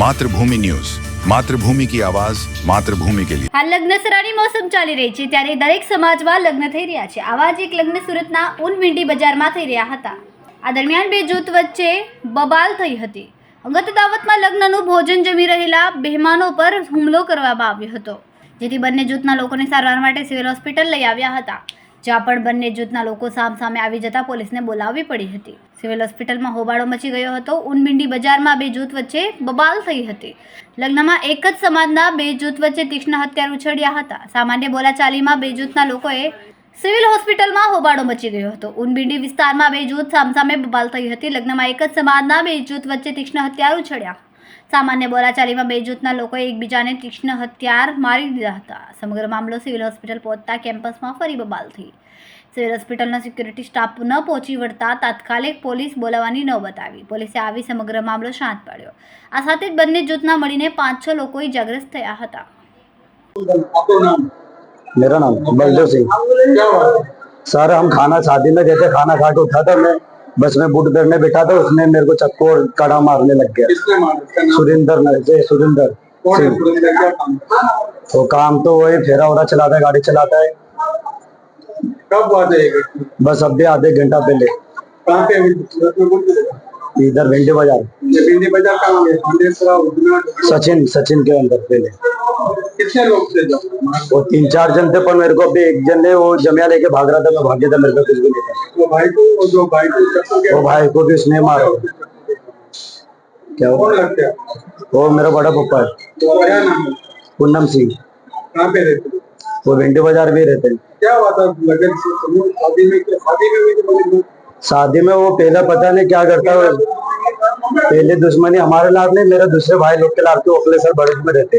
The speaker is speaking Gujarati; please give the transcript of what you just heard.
માતૃભૂમિ ન્યૂઝ. માતૃભૂમિ કી આવાજ, માતૃભૂમિ કે લિયે હાલ લગ્ન સરાની મોસમ ચાલી રહી છે, ત્યારે દરેક સમાજમાં લગ્ન થઈ રહ્યા છે. આવા જ એક લગ્ન સુરતના ઉનમિંડી બજારમાં થઈ રહ્યા હતા. આ દરમિયાન બે જૂથ વચ્ચે બબાલ થઈ હતી. અંગત દાવતમાં લગ્નનું ભોજન જમી રહેલા મહેમાનો પર હુમલો કરવામાં આવ્યો હતો, જેથી બંને જૂથના લોકોને સારવાર માટે સિવિલ હોસ્પિટલ લઈ આવ્યા હતા. જ્યાં પણ બંને જૂથના લોકો સામસામે આવી જતા પોલીસને બોલાવવી પડી હતી. સિવિલ હોસ્પિટલમાં હોબાળો મચી ગયો હતો. ઉનબિંડી બજારમાં બે જૂથ વચ્ચે બબાલ થઈ હતી. લગ્નમાં એક જ સમાજના બે જૂથ વચ્ચે તીક્ષ્ણ હત્યાર ઉછળ્યા હતા. સામાન્ય બોલાચાલીમાં બે જૂથના લોકોએ સિવિલ હોસ્પિટલમાં હોબાળો મચી ગયો હતો. ઉનબિંડી વિસ્તારમાં બે જૂથ સામસામે બબાલ થઈ હતી. લગ્નમાં એક જ સમાજના બે જૂથ વચ્ચે તીક્ષ્ણ હત્યાર ઉછળ્યા. સામાન્ય બોલાચાલીમાં બે જૂથના લોકોએ એકબીજાને તીક્ષ્ણ હત્યાર મારી દીધા હતા સમગ્ર મામલો સિવિલ હોસ્પિટલ પહોંચતા કેમ્પસમાં ફરી બબાલ થઈ સિવિલ હોસ્પિટલના સિક્યુરિટી સ્ટાફ ન પહોંચી વળતા તાત્કાલિક પોલીસ બોલાવવાની નોબત આવી પોલીસે આવી સમગ્ર મામલો શાંત પાડ્યો આ સાથે જ બંને જૂથના મળીને પાંચ છ લોકો ઇજાગ્રસ્ત થયા હતા आपका नाम मेरा नाम बलदेव सिंह क्या बात है सर हम खाना शादी में गए थे खाना खा के उठा था मैं बस में बूट करने बैठा था उसने मेरे को चक्कू और कड़ा मारने लग गया। सुरेंद्र से सुरेंद्र। क्या काम? तो वही फेरा वेरा चलाता है गाड़ी चलाता है। कब हुआ था बस अब भी आधे घंटा पहले। कहाँ पे इधर भिंडी बाज़ार। बिंदी बाज़ार कहाँ सचिन सचिन के अंदर पहले। कितने लोग थे वो तीन चार जन थे पर मेरे को अभी एक जन ने वो जमिया लेके भाग रहा था मैं भाग गया था मेरे को कुछ भी नहीं था। वो भाई को वो जो भाई को वो भाई को भी उसने मारा। क्या हुआ? है वो मेरा बड़ा पप्पा है। तो है? पूनम सिंह। कहाँ पे रहते थे? वो भिंडी बाज़ार में रहते हैं। क्या हुआ था लगन शादी में क्या शादी में तो शादी में वो पहला पता नहीं क्या करता है। पहले दुश्मनी हमारे लाभ नहीं मेरे दूसरे भाई लोग के लाभ के ओखलेसर बड़े में रहते